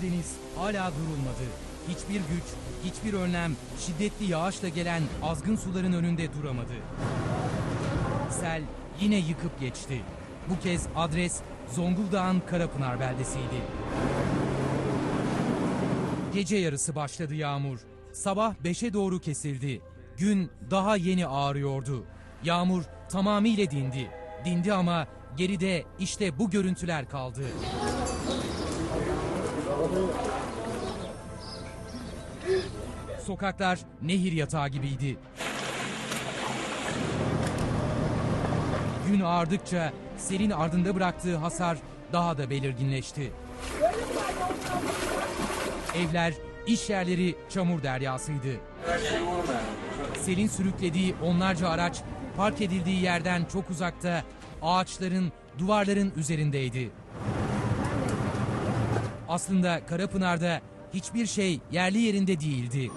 Karadeniz hala durulmadı. Hiçbir güç, hiçbir önlem şiddetli yağışla gelen azgın suların önünde duramadı. Sel yine yıkıp geçti. Bu kez adres Zonguldak'ın Karapınar beldesiydi. Gece yarısı başladı yağmur. Sabah 5'e doğru kesildi. Gün daha yeni ağrıyordu. Yağmur tamamıyla dindi. Dindi ama geride işte bu görüntüler kaldı. Sokaklar nehir yatağı gibiydi. Gün ağardıkça selin ardında bıraktığı hasar daha da belirginleşti. Evler, iş yerleri çamur deryasıydı. Selin sürüklediği onlarca araç park edildiği yerden çok uzakta ağaçların, duvarların üzerindeydi. Aslında Karapınar'da hiçbir şey yerli yerinde değildi.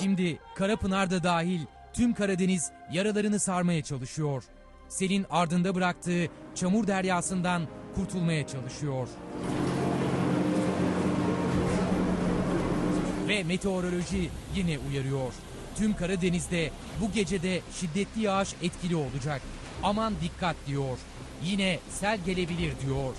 Şimdi Karapınar'da dahil tüm Karadeniz yaralarını sarmaya çalışıyor. Selin ardında bıraktığı çamur deryasından kurtulmaya çalışıyor. Ve meteoroloji yine uyarıyor. Tüm Karadeniz'de bu gecede şiddetli yağış etkili olacak. Aman dikkat diyor. Yine sel gelebilir diyor.